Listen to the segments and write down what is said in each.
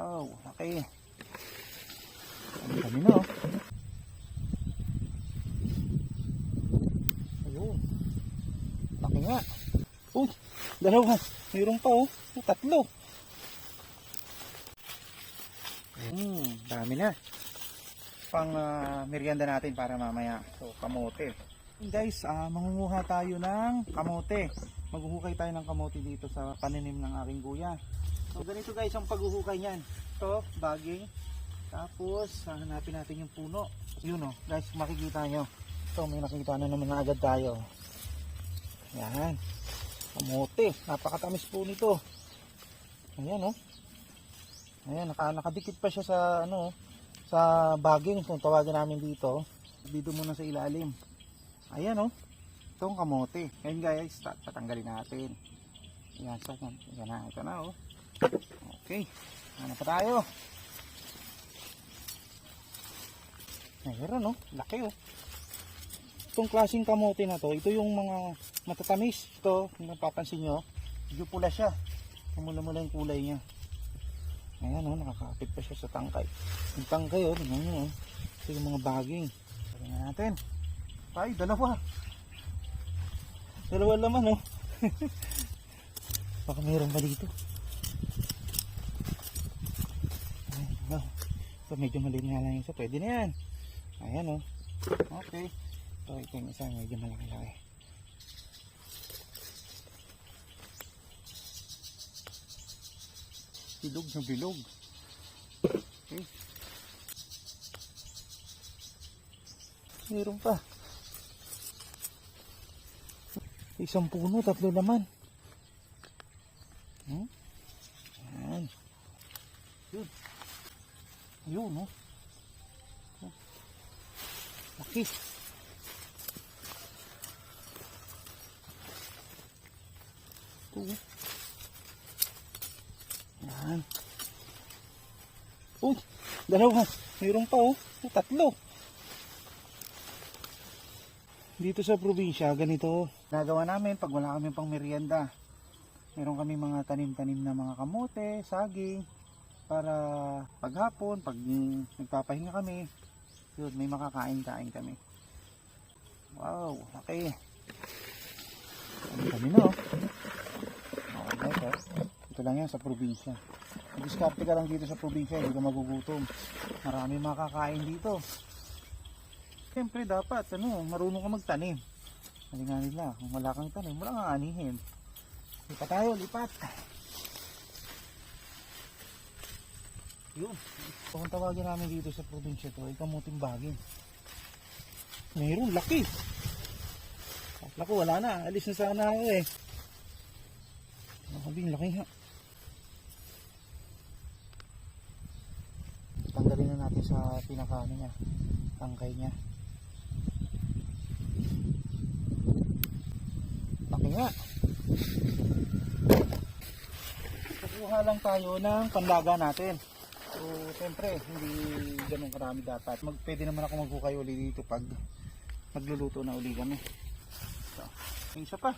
Oh, okay. Ang dami na oh. Laki. Uy, dalawa. Mayroon pa oh. Tatlo. Hmm, dami na. Pang ah, merienda natin para mamaya. So, kamote. Guys, ah, mangunguha tayo ng kamote. Maghuhukay tayo ng kamote dito sa paninim ng aking kuya. So, ganito guys ang paghuhukay niyan. Ito, baging. Tapos, hanapin natin yung puno. Yun oh, guys, makikita nyo. Ito, may nakita na naman na agad tayo. Yan. Kamote. Napakatamis po nito. Ayan oh. Ayan, naka, nakadikit pa siya sa ano, sa baging kung tawagin namin dito. Dito muna sa ilalim. Ayan oh. Itong kamote. Ngayon guys, tat- tatanggalin natin. Ayan, sa Ayan na, ito na oh. Okay. Ano pa tayo? Mayroon oh. Laki oh. Itong klaseng kamote na to, ito yung mga matatamis. Ito, kung napapansin nyo, medyo pula siya. Mula-mula yung kulay niya. Ayan oh, nakakapit pa siya sa tangkay. Yung tangkay oh, tingnan nyo oh. Ito yung mga baging. Tingnan natin. Ay, dalawa. Dalawa laman oh. Baka mayroon pa dito. Ayan, oh. Ito medyo maliit nga lang yung isa. Pwede na yan. Ayan oh. Okay. Ito, ito yung isa medyo malaki-laki. Bilog na bilog. Okay. Meron pa. Isang puno, tatlo naman. Hmm? Yan. Yun. Yun, no? Oh. Laki. Ito. oh. Yan. Uy, dalawa. Mayroon pa oh. Oh, Tatlo. Dito sa probinsya, ganito. Nagawa namin pag wala kami pang merienda. Meron kami mga tanim-tanim na mga kamote, saging. Para paghapon, pag nagpapahinga kami, yun, may makakain-kain kami. Wow, laki. Ang dami na oh. Okay, guys, oh. Ito lang yan sa probinsya. Diskarte ka lang dito sa probinsya, hindi ka magugutom. Marami makakain dito. Siyempre dapat, ano, marunong ka magtanim. Sabi nga nila, kung wala kang tanim, wala kang anihin. Lipat tayo, lipat. Yun. Kung tawagin namin dito sa probinsya to, ay kamuting baging. Mayroon, laki. Lako, wala na. Alis na sana ako eh. Nakabing, laki nga. Tanggalin na natin sa pinaka ano niya, tangkay niya. Laki nga. Kukuha lang tayo ng panlaga natin. Siyempre, hindi ganun karami dapat. Mag, pwede naman ako maghukay uli dito pag magluluto na uli kami. So, yung isa pa.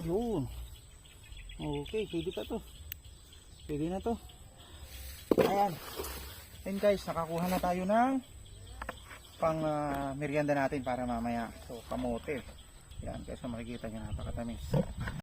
Yun. Okay, pwede pa to. Pwede na to. Ayan. And guys, nakakuha na tayo ng pang ah, merienda natin para mamaya. So, kamote. Yan, guys, makikita nyo napakatamis.